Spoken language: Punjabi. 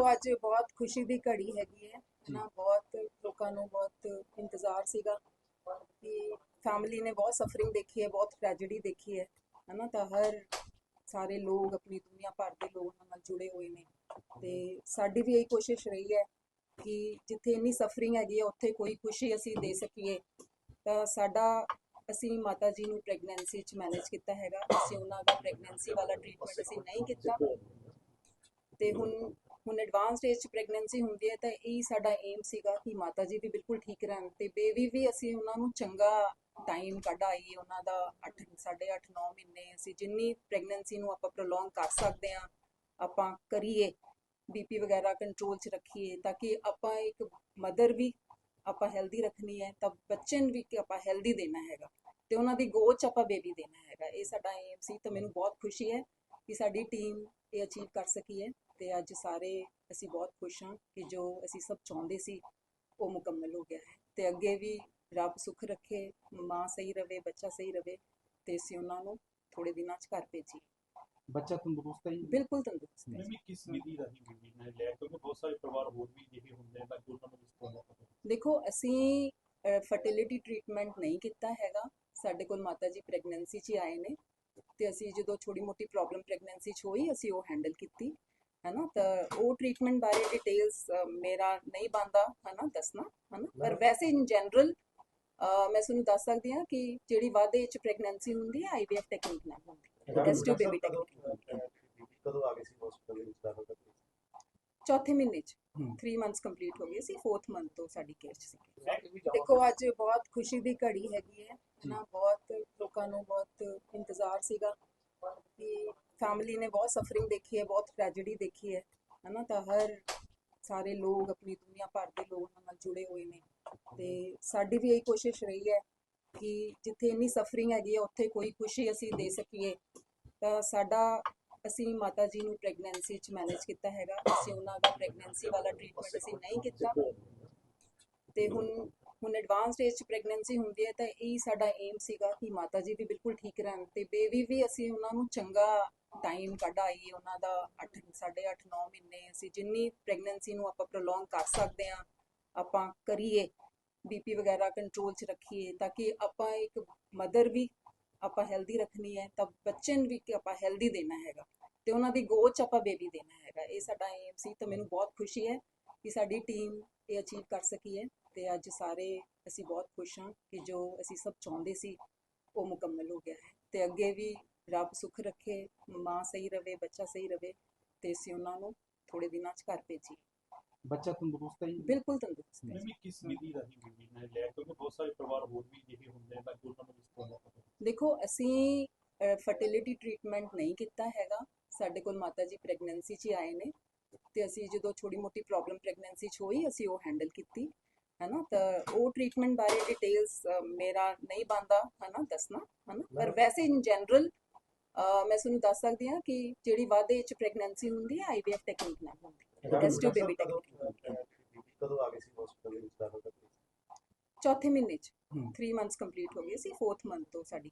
ਦੇਖੋ ਅੱਜ ਬਹੁਤ ਖੁਸ਼ੀ ਦੀ ਘੜੀ ਹੈਗੀ ਹੈ। ਨਾ ਬਹੁਤ ਲੋਕਾਂ ਨੂੰ ਬਹੁਤ ਇੰਤਜ਼ਾਰ ਸੀਗਾ ਕਿ ਫੈਮਿਲੀ ਨੇ ਬਹੁਤ ਸਫਰਿੰਗ ਦੇਖੀ ਹੈ ਬਹੁਤ ਟ੍ਰੈਜੇਡੀ ਦੇਖੀ ਹੈ। ਹਨਾ ਤਾਂ ਹਰ ਸਾਰੇ ਲੋਕ ਆਪਣੀ ਦੁਨੀਆ ਭਰ ਦੇ ਲੋਕ ਨਾਲ ਜੁੜੇ ਹੋਏ ਨੇ। ਤੇ ਸਾਡੀ ਵੀ ਇਹੀ ਕੋਸ਼ਿਸ਼ ਰਹੀ ਹੈ ਕਿ ਜਿੱਥੇ ਇੰਨੀ ਸਫਰਿੰਗ ਹੈਗੀ ਹੈ ਉੱਥੇ ਕੋਈ ਖੁਸ਼ੀ ਅਸੀਂ ਦੇ ਸਕੀਏ। ਤਾਂ ਸਾਡਾ ਅਸੀਂ ਮਾਤਾ ਜੀ ਨੂੰ ਪ੍ਰੈਗਨੈਂਸੀ ਚ ਮੈਨੇਜ ਕੀਤਾ ਹੈਗਾ। ਅਸੀਂ ਉਹਨਾਂ ਦਾ ਪ੍ਰੈਗਨੈਂਸੀ ਵਾਲਾ ਟ੍ਰੀਟਮੈਂਟ ਅਸੀਂ ਨਹੀਂ ਕੀਤਾ। ਤੇ ਹੁਣ ਹੁਣ ਐਡਵਾਂਸ ਸਟੇਜ ਚ ਪ੍ਰੈਗਨੈਂਸੀ ਹੁੰਦੀ ਹੈ ਤਾਂ ਇਹ ਸਾਡਾ ਏਮ ਸੀਗਾ ਕਿ ਮਾਤਾ ਜੀ ਵੀ ਬਿਲਕੁਲ ਠੀਕ ਰਹਿਣ ਤੇ ਬੇਬੀ ਵੀ ਅਸੀਂ ਉਹਨਾਂ ਨੂੰ ਚੰਗਾ ਟਾਈਮ ਕੱਢ ਆਈਏ ਉਹਨਾਂ ਦਾ 8 8.5 9 ਮਹੀਨੇ ਅਸੀਂ ਜਿੰਨੀ ਪ੍ਰੈਗਨੈਂਸੀ ਨੂੰ ਆਪਾਂ ਪ੍ਰੋਲੋਂਗ ਕਰ ਸਕਦੇ ਆ ਆਪਾਂ ਕਰੀਏ ਬੀਪੀ ਵਗੈਰਾ ਕੰਟਰੋਲ 'ਚ ਰੱਖੀਏ ਤਾਂ ਕਿ ਆਪਾਂ ਇੱਕ ਮਦਰ ਵੀ ਆਪਾਂ ਹੈਲਦੀ ਰੱਖਣੀ ਹੈ ਤਾਂ ਬੱਚੇ ਨੂੰ ਵੀ ਕਿ ਆਪਾਂ ਹੈਲਦੀ ਦੇਣਾ ਹੈਗਾ ਤੇ ਉਹਨਾਂ ਦੀ ਗੋਦ 'ਚ ਆਪਾਂ ਬੇਬੀ ਦੇਣਾ ਹੈਗਾ, ਇਹ ਸਾਡਾ ਏਮ ਸੀ ਤਾਂ ਮੈਨੂੰ ਬਹੁਤ ਖੁਸ਼ੀ ਹੈ ਕਿ ਸਾਡੀ ਟੀਮ ਇਹ ਅਚੀਵ ਕਰ ਸਕੀ ਹੈ। ਤੇ ਅੱਜ ਸਾਰੇ ਅਸੀਂ ਬਹੁਤ ਖੁਸ਼ ਹਾਂ ਕਿ ਜੋ ਅਸੀਂ ਸਭ ਚਾਹੁੰਦੇ ਸੀ ਉਹ ਮੁਕੰਮਲ ਹੋ ਗਿਆ ਹੈ। ਤੇ ਅੱਗੇ ਵੀ ਰੱਬ ਸੁੱਖ ਰੱਖੇ ਮਾਂ ਸਹੀ ਰਵੇ ਬੱਚਾ ਸਹੀ ਰਵੇ ਤੇ ਅਸੀਂ ਉਹਨਾਂ ਨੂੰ ਥੋੜੇ ਦਿਨਾਂ 'ਚ ਘਰ ਭੇਜੀ ਬੱਚਾ ਤੰਦਰੁਸਤ ਹੈ ਬਿਲਕੁਲ ਤੰਦਰੁਸਤ ਹੈ। ਮੈਂ ਕਿਸ ਵਿਧੀ ਰਾਹੀਂ ਬੀਬੀ ਨੇ ਲਿਆ ਕਿਉਂਕਿ ਬਹੁਤ ਸਾਰੇ ਪਰਿਵਾਰ ਹੋਰ ਵੀ ਜਿਹੇ ਹੁੰਦੇ ਆ ਤਾਂ ਕਿ ਉਹਨਾਂ ਨੂੰ ਪਤਾ ਦੇਖੋ ਅਸੀਂ ਫਰਟੀਲਿਟੀ ਟ੍ਰੀਟਮੈਂਟ ਨਹੀਂ ਕੀਤਾ ਹੈਗਾ। ਸਾਡੇ ਕੋਲ ਮਾਤਾ ਜੀ ਪ੍ਰੈਗਨੈਂਸੀ 'ਚ ਹੀ ਆਏ ਨੇ। ਤੇ ਅਸੀਂ ਜਦੋਂ ਛੋਟੀ ਮੋਟੀ ਪ੍ਰੋਬਲਮ ਪ੍ਰੈਗਨੈਂਸੀ 'ਚ ਹੋਈ ਅਸੀਂ ਉਹ ਹੈਂਡਲ ਕੀਤੀ। ਹੈਨਾ? ਤਾਂ ਉਹ ਟ੍ਰੀਟਮੈਂਟ ਬਾਰੇ ਡਿਟੇਲਸ ਮੇਰਾ ਨਹੀਂ ਬੰਦਾ ਹੈਨਾ? ਦੱਸਣਾ ਹੈਨਾ? ਪਰ ਵੈਸੇ ਇਨ ਜਨਰਲ ਮੈਂ ਤੁਹਾਨੂੰ ਦੱਸ ਸਕਦੀ ਹਾਂ ਕਿ ਜਿਹੜੀ ਵਾਧੇ 'ਚ ਪ੍ਰੈਗਨੈਂਸੀ ਹੁੰਦੀ ਹੈ ਆਈਵੀਐਫ ਟੈਕਨੀਕ ਨਾਲ ਹੁੰਦੀ ਹੈ। ਟੈਸਟ ਟੂ ਬੇਬੀ ਟੈਕਨੀਕ ਕਦੋਂ ਆ ਸੀ ਹਸਪੀਟਲ ਵਿੱਚ ਦਾਖਲ ਕਰਦੇ ਚੌਥੇ ਮਹੀਨੇ 'ਚ। ਹਮ। 3 ਮੰਥਸ ਕੰਪਲੀਟ ਹੋ ਗਏ ਸੀ 4th ਮੰਥ ਤੋਂ ਸਾਡੀ ਕੇਅਰ 'ਚ ਸੀ ਦੇਖੋ ਅੱਜ ਬਹੁਤ ਖੁਸ਼ੀ ਦੀ ਘੜੀ ਹੈਗੀ ਹੈ ਨਾ ਬਹੁਤ ਲੋਕਾਂ ਨੂੰ ਬਹੁਤ ਇੰਤਜ਼ਾਰ ਸੀਗਾ। ਫੈਮਿਲੀ ਨੇ ਬਹੁਤ ਸਫਰਿੰਗ ਦੇਖੀ ਹੈ, ਬਹੁਤ ਟ੍ਰੈਜੇਡੀ ਦੇਖੀ ਹੈ, ਹਨਾ ਤਾਂ ਹਰ ਸਾਰੇ ਲੋਕ ਆਪਣੀ ਦੁਨੀਆ ਭਰ ਦੇ ਲੋਕ ਨਾਲ ਜੁੜੇ ਹੋਏ ਨੇ ਤੇ ਸਾਡੀ ਵੀ ਇਹੀ ਕੋਸ਼ਿਸ਼ ਰਹੀ ਹੈ ਕਿ ਜਿੱਥੇ ਇੰਨੀ ਸਫਰਿੰਗ ਹੈਗੀ ਹੈ, ਉੱਥੇ ਕੋਈ ਖੁਸ਼ੀ ਅਸੀਂ ਦੇ ਸਕੀਏ। ਤਾਂ ਸਾਡਾ, ਅਸੀਂ ਮਾਤਾ ਜੀ ਨੂੰ ਪ੍ਰੈਗਨੈਂਸੀ ਚ ਮੈਨੇਜ ਕੀਤਾ ਹੈਗਾ, ਅਸੀਂ ਉਹਨਾਂ ਦਾ ਪ੍ਰੈਗਨੈਂਸੀ ਵਾਲਾ ਟ੍ਰੀਟਮੈਂਟ ਅਸੀਂ ਨਹੀਂ ਕੀਤਾ। ਤੇ ਹੁਣ ਹੁਣ ਐਡਵਾਂਸ ਸਟੇਜ ਚ ਪ੍ਰੈਗਨੈਂਸੀ ਹੁੰਦੀ ਹੈ ਤਾਂ ਇਹ ਸਾਡਾ ਏਮ ਸੀਗਾ ਕਿ ਮਾਤਾ ਜੀ ਵੀ ਬਿਲਕੁਲ ਠੀਕ ਰਹਿਣ ਤੇ ਬੇਬੀ ਵੀ ਅਸੀਂ ਉਹਨਾਂ ਨੂੰ ਚੰਗਾ ਟਾਈਮ ਕੱਢ ਉਹਨਾਂ ਦਾ 8 8.5 9 ਮਹੀਨੇ ਅਸੀਂ ਜਿੰਨੀ ਪ੍ਰੈਗਨੈਂਸੀ ਨੂੰ ਆਪਾਂ ਪ੍ਰੋਲੋਂਗ ਕਰ ਸਕਦੇ ਆ ਆਪਾਂ ਕਰੀਏ ਬੀਪੀ ਵਗੈਰਾ ਕੰਟਰੋਲ 'ਚ ਰੱਖੀਏ ਤਾਂ ਕਿ ਆਪਾਂ ਇੱਕ ਮਦਰ ਵੀ ਆਪਾਂ ਹੈਲਦੀ ਰੱਖਣੀ ਹੈ, ਤਾਂ ਬੱਚੇ ਨੂੰ ਵੀ ਆਪਾਂ ਹੈਲਦੀ ਦੇਣਾ ਹੈਗਾ ਤੇ ਉਹਨਾਂ ਦੀ ਗੋਦ 'ਚ ਆਪਾਂ ਬੇਬੀ ਦੇਣਾ ਹੈਗਾ, ਇਹ ਸਾਡਾ ਏਮ ਸੀ ਤਾਂ ਮੈਨੂੰ ਬਹੁਤ ਖੁਸ਼ੀ ਹੈ ਕਿ ਸਾਡੀ ਟੀਮ ਇਹ ਅਚੀਵ ਕਰ ਸਕੀ ਹੈ ਤੇ ਅੱਜ ਸਾਰੇ ਅਸੀਂ ਬਹੁਤ ਖੁਸ਼ ਹਾਂ ਕਿ ਜੋ ਅਸੀਂ ਸਭ ਚਾਹੁੰਦੇ ਸੀ ਉਹ ਮੁਕੰਮਲ ਹੋ ਗਿਆ ਹੈ ਤੇ ਅੱਗੇ ਵੀ ਰੱਬ ਸੁੱਖ ਰੱਖੇ ਮਾਂ ਸਹੀ ਰਵੇ ਬੱਚਾ ਸਹੀ ਰਵੇ ਤੇ ਅਸੀਂ ਉਹਨਾਂ ਨੂੰ ਥੋੜੇ ਦਿਨਾਂ 'ਚ ਘਰ ਭੇਜੀ ਬੱਚਾ ਤੰਦਰੁਸਤ ਹੈ ਬਿਲਕੁਲ ਤੰਦਰੁਸਤ ਹੈ। ਮੈਂ ਕਿਸ ਵਿਧੀ ਰਾਹੀਂ ਬੀਬੀ ਨੇ ਲਿਆ ਕਿਉਂਕਿ ਬਹੁਤ ਸਾਰੇ ਪਰਿਵਾਰ ਹੋਰ ਵੀ ਜਿਹੇ ਹੁੰਦੇ ਆ ਤਾਂ ਕਿ ਉਹਨਾਂ ਨੂੰ ਇਸ ਤਰ੍ਹਾਂ ਦੇਖੋ ਅਸੀਂ ਫਰਟੀਲਿਟੀ ਟ੍ਰੀਟਮੈਂਟ ਨਹੀਂ ਕੀਤਾ ਹੈਗਾ। ਸਾਡੇ ਕੋਲ ਮਾਤਾ ਜੀ ਪ੍ਰੈਗਨੈਂਸੀ 'ਚ ਹੀ ਆਏ ਨੇ। ਤੇ ਅਸੀਂ ਜਦੋਂ ਛੋਟੀ ਮੋਟੀ ਪ੍ਰੋਬਲਮ ਪ੍ਰੈਗਨੈਂਸੀ 'ਚ ਹੋਈ ਅਸੀਂ ਉਹ ਹੈਂਡਲ ਕੀਤੀ ਹੈਨਾ? ਤਾਂ ਉਹ ਟ੍ਰੀਟਮੈਂਟ ਬਾਰੇ ਡਿਟੇਲਸ ਮੇਰਾ ਨਹੀਂ ਬੰਦਾ ਹੈਨਾ? ਦੱਸਣਾ ਹੈਨਾ? ਪਰ ਵੈਸੇ ਇਨ ਜਨਰਲ ਮੈਂ ਤੁਹਾਨੂੰ ਦੱਸ ਸਕਦੀ ਹਾਂ ਕਿ ਜਿਹੜੀ ਵਾਧੇ 'ਚ ਪ੍ਰੈਗਨੈਂਸੀ ਹੁੰਦੀ ਹੈ ਆਈਵੀਐਫ ਟੈਕਨੀਕ ਨਾਲ ਹੁੰਦੀ ਹੈ। ਟੈਸਟ ਟੂ ਬੇਬੀ ਟੈਕਨੀਕ ਕਦੋਂ ਆ ਗਏ ਸੀ ਹਸਪੀਟਲ ਵਿੱਚ ਦਾਖਲ ਕਰਦੇ? ਚੌਥੇ ਮਹੀਨੇ 'ਚ। ਹਮ। 3 ਮੰਥਸ ਕੰਪਲੀਟ ਹੋ ਗਏ ਸੀ 4th ਮੰਥ ਤੋਂ ਸਾਡੀ।